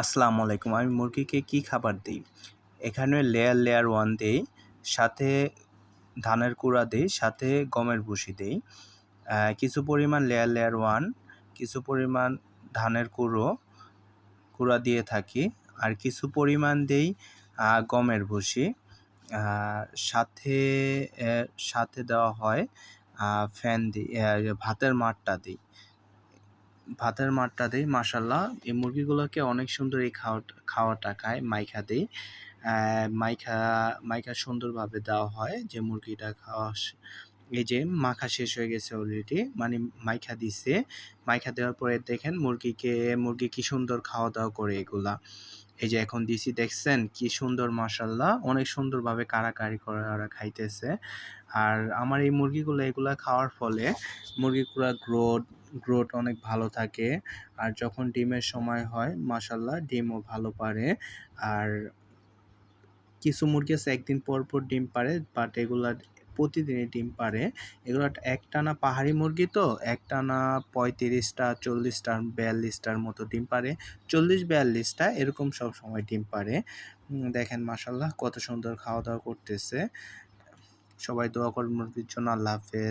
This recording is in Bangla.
আসসালামু আলাইকুম। আমি মুরগিকে কি খাবার দিই? এখানে লেয়ার লেয়ার ওয়ান দেই, সাথে ধানের কুড়া দিই, সাথে গমের ভুসি দিই। কিছু পরিমাণ লেয়ার লেয়ার ওয়ান কিছু পরিমাণ ধানের কুড়ো, কুড়া দিয়ে থাকি, আর কিছু পরিমাণ দেই গমের ভুসি। সাথে সাথে দেওয়া হয় ফ্যান দিই ভাতের মাঠটা দিই। ভাতের মাঠটা দিই মাসাল্লাহ এই মুরগিগুলোকে অনেক সুন্দর এই খাওয়া খাওয়াটা খায়, মাইখা দিই। মাইখা মাইখা সুন্দরভাবে দেওয়া হয় যে মুরগিটা খাওয়া এই যে মাখা শেষ হয়ে গেছে অলরেডি মানে মাইখা দিছে। মাইখা দেওয়ার পরে দেখেন মুরগিকে, মুরগি কি সুন্দর খাওয়া দাওয়া করে এগুলা। এই যে এখন দিছি, দেখছেন? কি সুন্দর মাসাল্লাহ অনেক সুন্দরভাবে কারাকারি করে ওরা খাইতেছে। আর আমার এই মুরগিগুলো এগুলা খাওয়ার ফলে মুরগিগুলা গ্রোথ গ্রোথ অনেক ভালো থাকে। আর যখন ডিমের সময় হয় মাসাল্লাহ ডিমও ভালো পারে। আর কিছু মুরগি আছে, একদিন পর পর ডিম পারে বাট এগুলা প্রতিদিনই ডিম পারে। এগুলো একটানা পাহাড়ি মুরগি তো, একটানা পঁয়ত্রিশটা চল্লিশটা বিয়াল্লিশটার মতো ডিম পারে। চল্লিশ, বিয়াল্লিশটা এরকম সব সময় ডিম পারে। দেখেন মাসাল্লাহ কত সুন্দর খাওয়া দাওয়া করতেছে। সবাই দোয়া করুন মুরগির জন্য, আল্লাহ হাফেজ।